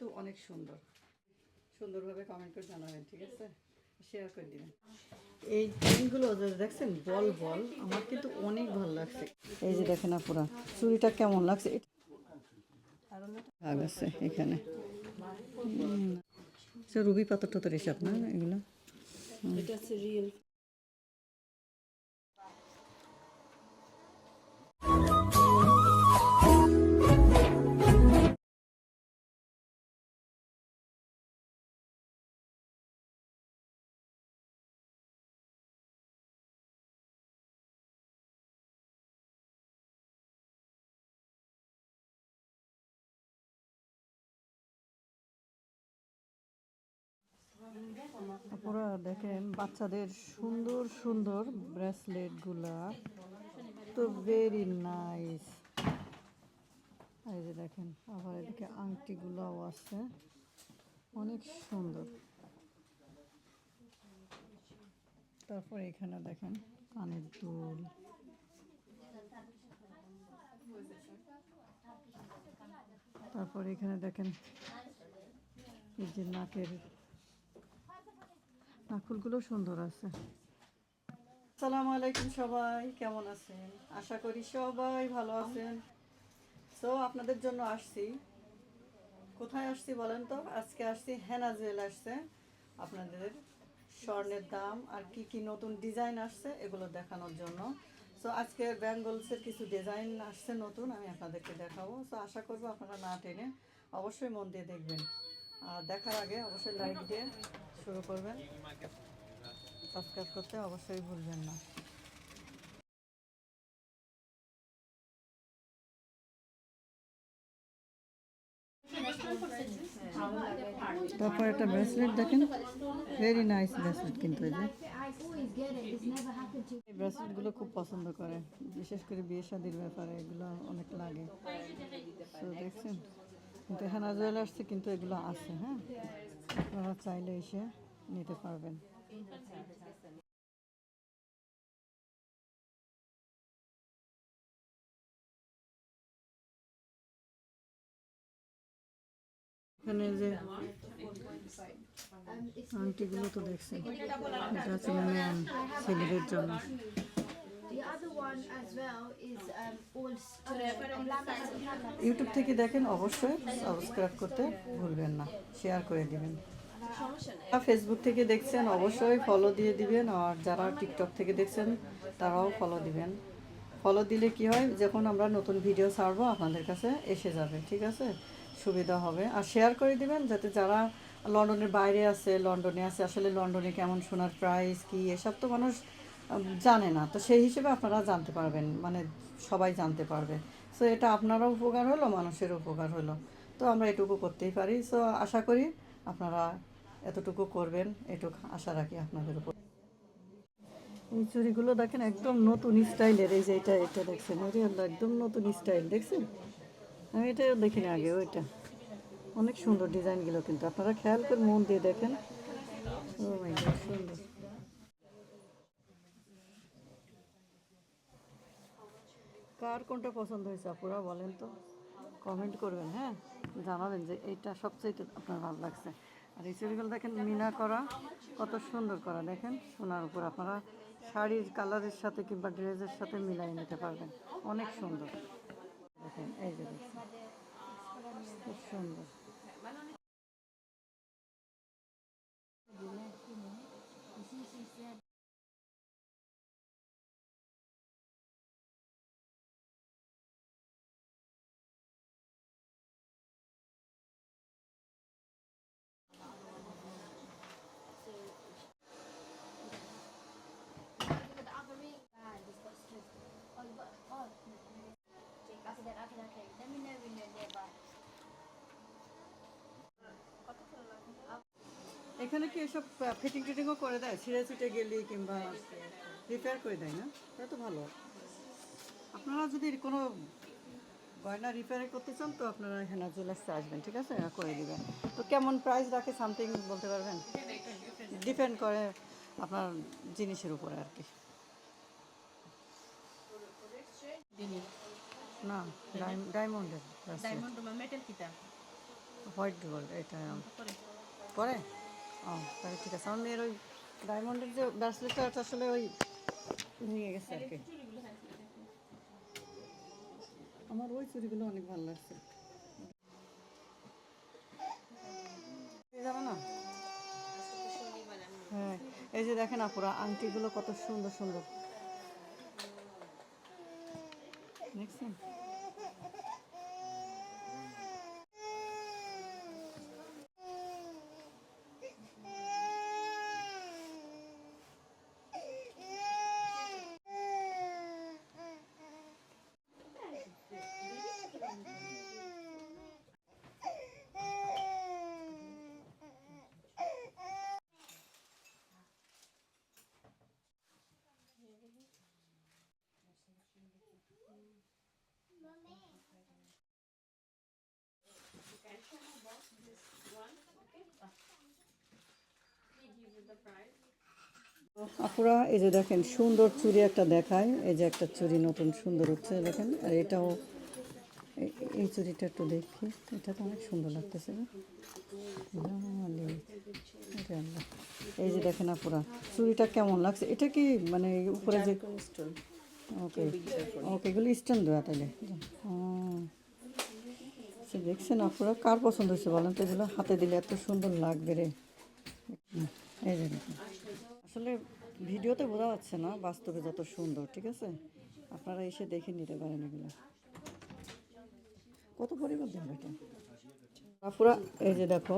কিন্তু অনেক সুন্দর। সুন্দরভাবে কমেন্ট করে জানাবেন, ঠিক আছে? শেয়ার করে দিবেন। এই চেনগুলো দেখছেন, বল বল, আমার কিন্তু অনেক ভালো লাগছে। এই যে দেখেন আপুরা, চুড়িটা কেমন লাগছে? ভাগ আছে এখানে। সে রুবি পাথর টাথর এসব না এগুলো? এটা রিয়েল আপুরা দেখেন বাচ্চাদের সুন্দর সুন্দর ব্রেসলেটগুলা তো ভেরি নাইস এই যে দেখেন, আবার এদিকে আংটিগুলাও আছে। অনেক সুন্দর। তারপর এখানে দেখেন কানের দুল। তারপর এখানে দেখেন এই যে নাকের নাকুলগুলো সুন্দর আছে। আসসালামু আলাইকুম সবাই, কেমন আছেন? আশা করি সবাই ভালো আছেন। তো আপনাদের জন্য আসছি। কোথায় আসছি বলেন তো? আজকে আসছি হেনা জুয়েল আসছে আপনাদের স্বর্ণের দাম আর কি কি নতুন ডিজাইন আসছে এগুলো দেখানোর জন্য। সো আজকে ব্যাঙ্গলসের কিছু ডিজাইন আসছে নতুন, আমি আপনাদেরকে দেখাবো। সো আশা করব আপনারা না টেনে অবশ্যই মন দিয়ে দেখবেন। আর দেখার আগে অবশ্যই লাইক দিয়ে শুরু করবেন। সাবস্ক্রাইব করতে অবশ্যই ভুলবেন না। তারপর একটা ব্রেসলেট দেখেন। ভেরি নাইস ব্রেসলেট কিন্তু এই ব্রেসলেটগুলো খুব পছন্দ করে। বিশেষ করে বিয়ে শাদির ব্যাপারে এগুলো অনেক লাগে। তো দেখছেন? কিন্তু হেনা জুয়েলার্সে কিন্তু এগুলো আছে হ্যাঁ? আপনারা চাইলে এসে নিতে পারবেন। এখানে যে আংটিগুলো তো দেখছেন, এটা হচ্ছে ম্যান ছেলেদের জন্য। The other one as well is um, all YouTube থেকে দেখেন অবশ্যই সাবস্ক্রাইব করতে ভুলবেন না শেয়ার করে দিবেন। ফেসবুক থেকে দেখছেন অবশ্যই ফলো দিয়ে দিবেন আর যারা টিকটক থেকে দেখছেন তারাও ফলো দিবেন। ফলো দিলে কি হয় যখন আমরা নতুন ভিডিও ছাড়বো আপনাদের কাছে এসে যাবে ঠিক আছে? সুবিধা হবে। আর শেয়ার করে দিবেন যাতে যারা লন্ডনের বাইরে আছে লন্ডনে আছে আসলে লন্ডনে কেমন সোনার প্রাইস কি এসব তো মানুষ জানে না। তো সেই হিসেবে আপনারা জানতে পারবেন মানে সবাই জানতে পারবে। সো এটা আপনারও উপকার হলো মানুষের উপকার হলো। তো আমরা এটুকু করতেই পারি। সো আশা করি আপনারা এতটুকু করবেন। এটুকু আশা রাখি আপনাদের উপর। এই চুড়িগুলো দেখেন, একদম নতুন স্টাইলের। এই যে এটা এটা দেখছেন? ওই যে একদম নতুন স্টাইল, দেখছেন? আমি এটা দেখিনি আগে ওইটা অনেক সুন্দর ডিজাইনগুলো কিন্তু। আপনারা খেয়াল করে মন দিয়ে দেখেন। ও গড সুন্দর। কার কোনটা পছন্দ হয়েছে আপুরা বলেন তো? কমেন্ট করবেন হ্যাঁ? জানাবেন যে এইটা সবচেয়ে আপনার ভালো লাগছে। আর এই চুড়িগুলো দেখেন মিনা করা, কত সুন্দর করা। দেখেন, সোনার উপর আপনারা শাড়ির কালারের সাথে কিংবা ড্রেসের সাথে মিলাই নিতে পারবেন। অনেক সুন্দর। দেখেন, এই যে দেখছেন খুব সুন্দর। এখানে কি এসব ফিটিং টিটিংও করে দেয়? ছিঁড়ে ছিটে গেলি কিংবা রিপেয়ার করে দেয় না? তা তো ভালো। আপনারা যদি কোনো গয়না রিপেয়ার করতে চান, তো আপনারা হেনা জুয়েলার্সে আসবেন, ঠিক আছে? করে দেবেন। তো কেমন প্রাইস রাখে সামথিং বলতে পারবেন? ডিপেন্ড করে আপনার জিনিসের উপরে আর কি। না ডায়মন্ডের ডায়মন্ড বা মেটাল কিতা হোয়াইট গোল্ড এটা পরে। ও তাহলে ঠিক আছে। আমার ওই ডায়মন্ডের যে ব্রেসলেটটা আসলে ওই ভেঙে গেছে আর কি। আমার ওই চুড়িগুলো অনেক ভালো লাগছে। যাবে না? হ্যাঁ এই যে দেখেন আপুরা আংটিগুলো কত সুন্দর সুন্দর। দেখছেন আপুরা এই যে দেখেন সুন্দর চুরি একটা দেখায়। এই যে একটা চুরি নতুন সুন্দর হচ্ছে দেখেন। আর এটাও এই- চুড়িটা একটু দেখি। এটা তো অনেক সুন্দর লাগতেছে। এই যে দেখেন আপুরা চুড়িটা কেমন লাগছে? এটা কি মানে উপরে যে ওকে ওকে এগুলো স্ট্যান্ড দেওয়া তাহলে দেখছেন আপুরা কার পছন্দ হয়েছে বলেন তো? এগুলো হাতে দিলে এত সুন্দর লাগবে রে। এই যে দেখুন। আসলে ভিডিওতে বোঝা যাচ্ছে না বাস্তবে যত সুন্দর ঠিক আছে? আপনারা এসে দেখে নিতে পারেন এগুলো। কত পরিমাণ দেবে এটা? পুরা এই যে দেখো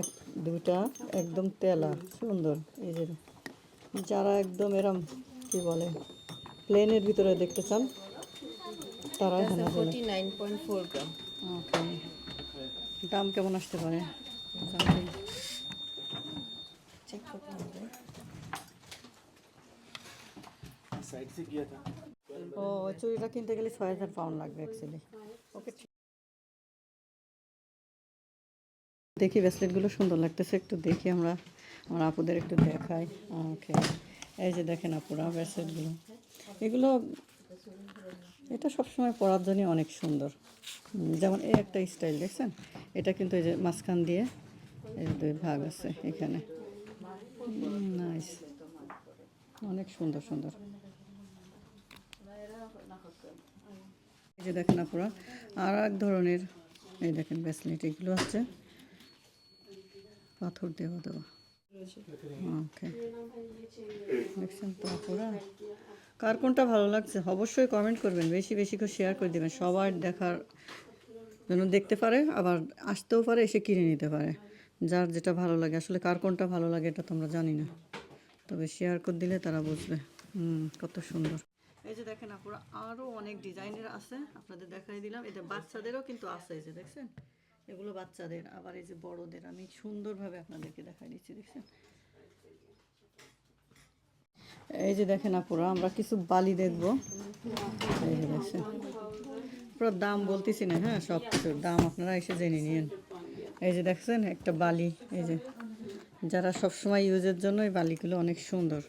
এক দুইটা একদম তেলা সুন্দর। এই যে যারা একদম এরম কি বলে প্লেনের ভিতরে দেখতে চান তারা এখানে দাম কেমন আসতে পারে জানেন? চেক করতে হবে साइड से किया था ও ওই চুড়িটা কিনতে গেলে ছয় হাজার পাউন্ড লাগবে অ্যাকচুয়ালি ওকে দেখি ব্রেসলেটগুলো সুন্দর লাগতেছে একটু দেখি আমরা আমার আপুদের একটু দেখাই ওকে এই যে দেখেন আপুরা ব্রেসলেটগুলো এগুলো এটা সবসময় পরার জন্য অনেক সুন্দর হুম, যেমন এই একটা স্টাইল দেখছেন এটা কিন্তু এই যে মাঝখান দিয়ে এই যে দুই ভাগ আছে এখানে নাইস অনেক সুন্দর সুন্দর এই যে দেখেন আপনারা আর এক ধরনের, এই দেখেন ব্রেসলেট এগুলো হচ্ছে পাথর দেওয়া দেওয়া। ওকে। কার কোনটা ভালো লাগছে? অবশ্যই কমেন্ট করবেন, বেশি বেশি করে শেয়ার করে দেবেন। সবার দেখার যেন দেখতে পারে, আবার আসতেও পারে, এসে কিনে নিতে পারে। যার যেটা ভালো লাগে। আসলে কার কোনটা ভালো লাগে এটা তো আমরা জানি না। তবে শেয়ার করে দিলে তারা বুঝবে। হুম, কত সুন্দর। এই যে দেখেন আপনারা আরও অনেক ডিজাইনের আছে, আপনাদের দেখাই দিলাম। এটা বাচ্চাদেরও কিন্তু আছে, এই যে দেখছেন? এগুলো বাচ্চাদের, আবার এই যে বড়দের, আমি সুন্দরভাবে আপনাদেরকে দেখাই দিচ্ছি, দেখছেন? এই যে দেখেন আপুরা, আমরা কিছু বালি দেখব। এই যে দেখছেন? পুরো দাম বলতেছি না হ্যাঁ সব কিছুর দাম আপনারা এসে জেনে নিন। এই যে দেখছেন, একটা বালি, এই যে। যারা সব সময় ইউজের জন্য এই বালিগুলো অনেক সুন্দর,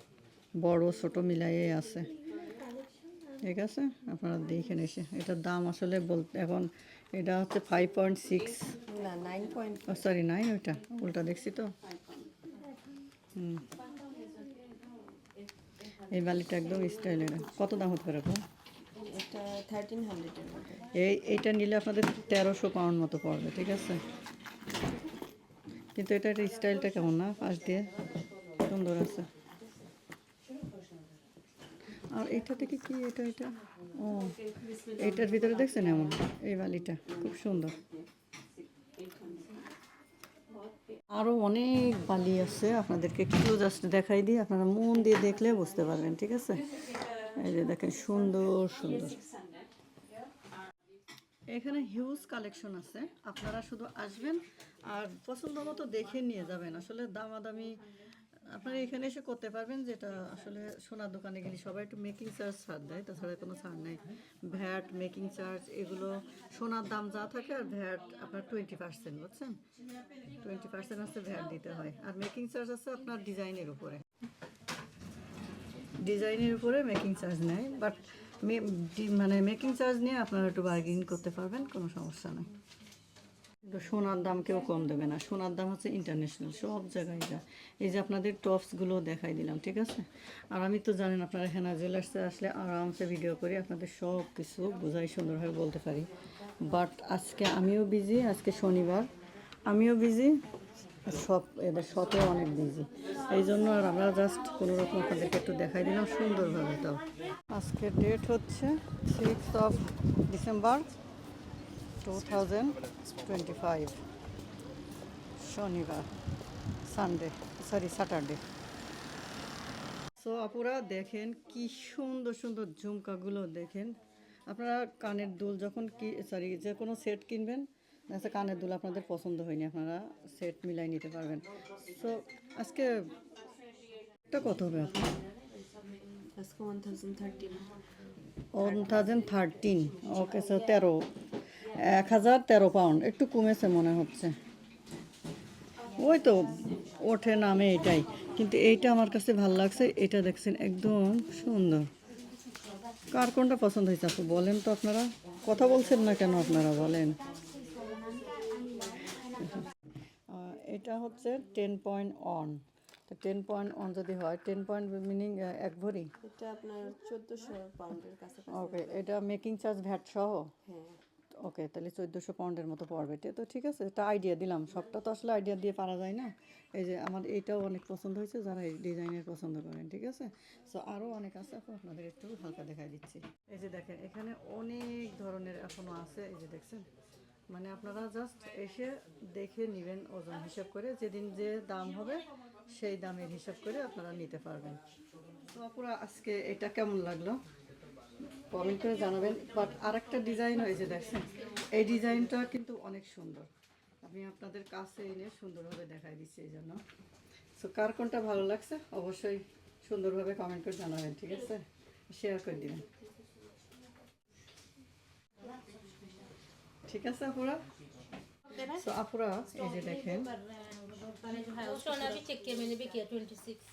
বড়, ছোট মিলাইয়ে আছে। ঠিক আছে? আপনারা দেখেন এসে। এটার দাম আসলে বলতে এখন এটা হচ্ছে ফাইভ পয়েন্ট সিক্স না নাইন পয়েন্ট সরি নাইন ওইটা। উল্টা দেখছি তো। হুম। এই বালিটা একদম স্টাইলের কত দাম হতে পারে? এটা থার্টিন হান্ড্রেডের মধ্যে। এই এইটা নিলে আপনাদের তেরোশো পাউন্ড মতো পড়বে ঠিক আছে? কিন্তু এটা স্টাইলটা কেমন না? পাশ দিয়ে সুন্দর আছে। আর এটা থেকে কি এটা এটা? ও, এটার ভিতরে দেখছেন এমন? এই বালিটা, খুব সুন্দর। আরও অনেক বালি আছে, আপনাদেরকে একটু জাস্ট দেখাই দিই, আপনারা মন দিয়ে দেখলে বুঝতে পারবেন, ঠিক আছে? এই যে দেখেন, সুন্দর সুন্দর। এখানে হিউজ কালেকশন আছে, আপনারা শুধু আসবেন আর পছন্দ মতো দেখে নিয়ে যাবেন, আসলে দামাদামি আপনারা এখানে এসে করতে পারবেন যেটা আসলে সোনার দোকানে গেলে সবাই একটু মেকিং চার্জ ছাড় দেয়, তাছাড়া কোনো ছাড় নেই। ভ্যাট মেকিং চার্জ এগুলো সোনার দাম যা থাকে আর ভ্যাট আপনার টোয়েন্টি পার্সেন্ট বুঝছেন? টোয়েন্টি পার্সেন্ট হচ্ছে ভ্যাট দিতে হয়। আর মেকিং চার্জ আছে আপনার ডিজাইনের উপরে। ডিজাইনের উপরে মেকিং চার্জ নেয় বাট মানে মেকিং চার্জ নিয়ে আপনারা একটু বার্গেনিং করতে পারবেন, কোনো সমস্যা নেই। সোনার দাম কেউ কম দেবে না। সোনার দাম হচ্ছে ইন্টারন্যাশনাল সব জায়গায় যা। এই যে আপনাদের টপসগুলো দেখাই দিলাম, ঠিক আছে? আর আমি তো জানেন আপনারা হেনা জুয়েলার্সে আসলে আরামসে ভিডিও করি, আপনাদের সব কিছু বোঝাই সুন্দরভাবে বলতে পারি। বাট আজকে আমিও বিজি আজকে শনিবার। আমিও বিজি সব এদের শপে অনেক বিজি এই জন্য আর আমরা জাস্ট কোনো রকম আপনাদেরকে একটু দেখাই দিলাম সুন্দরভাবে তাও। আজকে ডেট হচ্ছে six of December two thousand twenty five শনিবার সানডে সরি স্যাটারডে সো আপুরা দেখেন কি সুন্দর সুন্দর ঝুমকাগুলো দেখেন। আপনারা কানের দুল যখন কি সরি যে কোনো সেট কিনবেন দেখা কানের দুল আপনাদের পছন্দ হয়নি আপনারা সেট মিলাই নিতে পারবেন। সো আজকে এটা কত হবে আপনার? আজকে one thousand thirteen one thousand thirteen okay sir তেরো। এক হাজার তেরো পাউন্ড। একটু কমেছে মনে হচ্ছে। ওই তো ওঠে নামে এটাই। কিন্তু এইটা আমার কাছে ভালো লাগছে এটা দেখছেন একদম সুন্দর। কার কোনটা পছন্দ হয়েছে আপু বলেন তো আপনারা। কথা বলছেন না কেন আপনারা বলেন। এটা হচ্ছে টেন পয়েন্ট অন তো টেন পয়েন্ট অন যদি হয় টেন পয়েন্ট মিনিং এক ভরি? এটা আপনার চোদ্দোশো পাউন্ডের কাছাকাছি। ওকে এটা মেকিং চার্জ ভ্যাট সহ? হ্যাঁ। ওকে, তাহলে চোদ্দোশো পাউন্ডের মতো পড়বে তো ঠিক আছে এটা আইডিয়া দিলাম। সবটা তো আসলে আইডিয়া দিয়ে পারা যায় না। এই যে আমার এইটাও অনেক পছন্দ হয়েছে, যারা এই ডিজাইনের পছন্দ করেন, ঠিক আছে? সো আরও অনেক আছে আপু আপনাদের একটু হালকা দেখাই দিচ্ছি। এই যে দেখেন, এখানে অনেক ধরনের এখনও আছে, এই যে দেখছেন? মানে আপনারা জাস্ট এসে দেখে নেবেন ওজন হিসাব করে, যেদিন যে দাম হবে, সেই দামের হিসাব করে আপনারা নিতে পারবেন। তো আপুরা, আজকে এটা কেমন লাগল? কমেন্ট করে জানাবেন বাট আরেকটা ডিজাইন হয়েছে দেখছেন এই ডিজাইনটা কিন্তু অনেক সুন্দর আমি আপনাদের কাছে এনে সুন্দরভাবে দেখাই দিচ্ছি এই জন্য সো কার কোনটা ভালো লাগছে অবশ্যই সুন্দরভাবে কমেন্ট করে জানাবেন ঠিক আছে শেয়ার করে দিবেন ঠিক আছে আপুরা সো আপুরা এই যে দেখেন सोना भी चेक किया मैंने भी किया ट्वेंटी सिक्स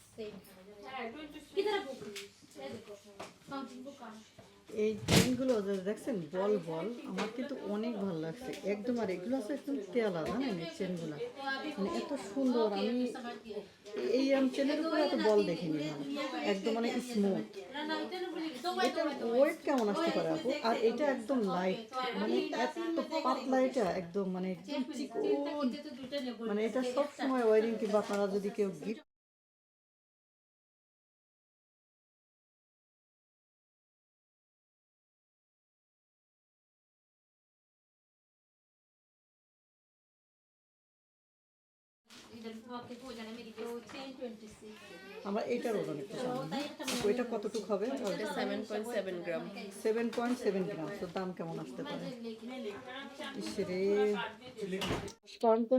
এই চেনগুলো দেখছেন, বল বল, আমার কিন্তু অনেক ভালো লাগছে। একদম আর এগুলো আছে একদম তেলা জানেন এই চেনগুলো? মানে এত সুন্দর, আমি এই আম চেনের উপরে এত বল দেখিনি একদম মানে স্মুথ এটা ওয়েট কেমন আসতে পারে আপু? আর এটা একদম লাইট মানে এত পাতলা এটা, একদম মানে মানে এটা সবসময় ওয়ারিং কিংবা আপনারা যদি কেউ গিফট আমরা এইটার ওজন একটু জানি আপু, এটা কতটুকু হবে? Seven gram seven point seven gram তো দাম কেমন আসতে পারে? ইসরে স্টন তো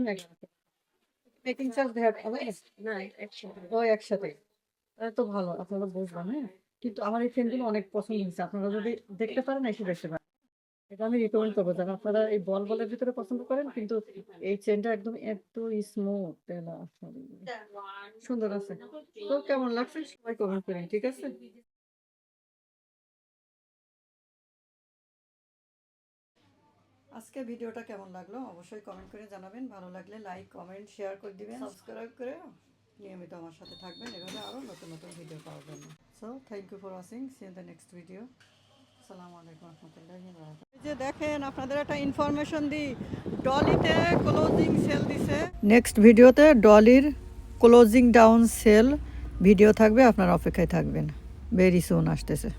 মেকিং চার্জ হবে? না একসাথে। ও একসাথে। তো ভালো আপনারা বুঝবেন হ্যাঁ? কিন্তু আমার এই চেনগুলো অনেক পছন্দ হয়েছে। আপনারা যদি দেখতে পারেন এসে দেখতে পারেন। এটা আমি রিকমেন্ড করব। যারা আপনারা এই বল বলের ভিতরে পছন্দ করেন কিন্তু এই চেনটা একদম এত স্মুথ সুন্দর আছে। তো কেমন লাগছে? সবাই কমেন্ট করেন ঠিক আছে? আজকে ভিডিওটা কেমন লাগল? অবশ্যই কমেন্ট করে জানাবেন। ভালো লাগলে লাইক কমেন্ট শেয়ার করে দিবেন। সাবস্ক্রাইব করে নিয়মিত আমার সাথে থাকবেন। এভাবে আরও নতুন নতুন ভিডিও পাওয়ার জন্য। So thank you for watching see in the next video যে দেখেন, আপনাদের একটা ইনফরমেশন দিই। ডলিতে ক্লোজিং সেল দিছে। নেক্সট ভিডিওতে ডলির ক্লোজিং ডাউন সেল ভিডিও থাকবে, আপনার অপেক্ষায় থাকবেন। ভেরি সুন আসতেছে।